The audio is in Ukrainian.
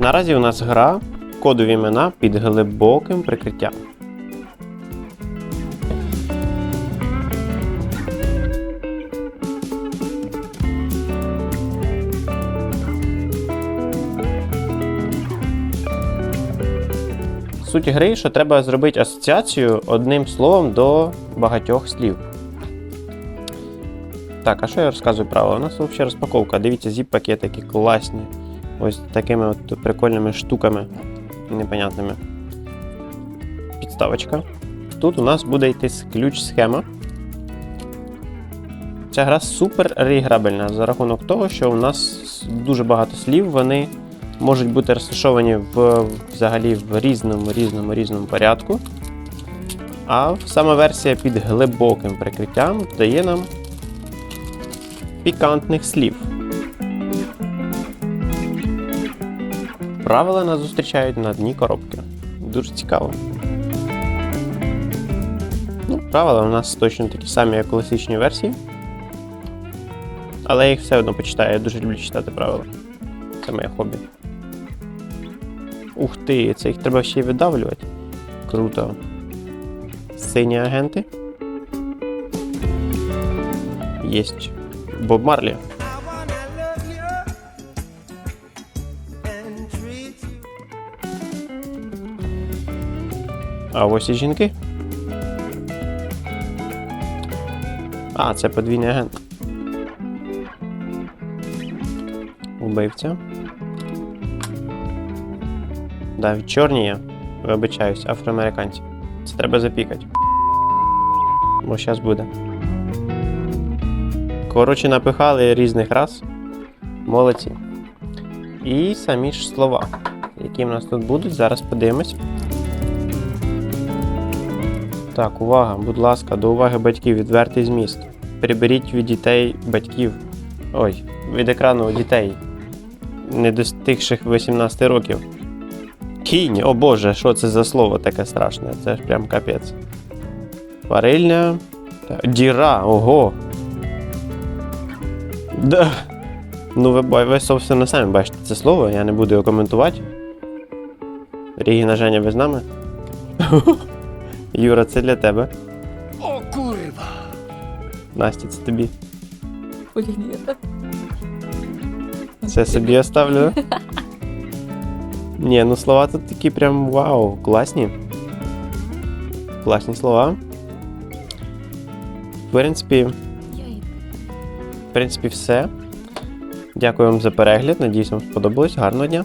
Наразі у нас гра кодові імена під глибоким прикриттям. Суть гри, що треба зробити асоціацію одним словом до багатьох слів. Так, а що я розказую правила? У нас взагалі розпаковка. Дивіться, зіп-пакетики класні. Ось такими от прикольними штуками непонятними. Підставочка. Тут у нас буде йти ключ-схема. Ця гра супер реіграбельна за рахунок того, що у нас дуже багато слів, вони можуть бути розташовані в, взагалі в різному, різному, різному порядку. А сама версія під глибоким прикриттям дає нам пікантних слів. Правила нас зустрічають на дні коробки. Дуже цікаво. Ну, правила у нас точно такі самі, як в класичній версії. Але я їх все одно почитаю, я дуже люблю читати правила. Це моє хобі. Ух ти, це їх треба ще й видавлювати. Круто. Сині агенти. Єсть. Боб Марлі. А ось і жінки. А, це подвійний агент. Убивця. Да, чорні є. Вибачаюсь, афроамериканці. Це треба запікати. Бо зараз буде. Коротше, напихали різних рас. Молодці. І самі ж слова, які в нас тут будуть, зараз подивимось. Так, увага, будь ласка, до уваги батьків, відвертий зміст. Приберіть від дітей батьків. Ой, від екрану дітей, не достигших 18 років. Кінь, о боже, що це за слово таке страшне? Це ж прям капець. Парильня. Діра, ого. Да. Ну, ви, ви собственно, самі бачите це слово, я не буду його коментувати. Рігіна Женя, ви з нами? Юра, це для тебе. О kurwa! Настя, це тобі. Кулінір. Це собі оставлю. Ні, ну слова тут такі прям вау, класні. Класні слова. В принципі, в принципі, все. Дякую вам за перегляд. Надіюсь, вам сподобалось. Гарного дня.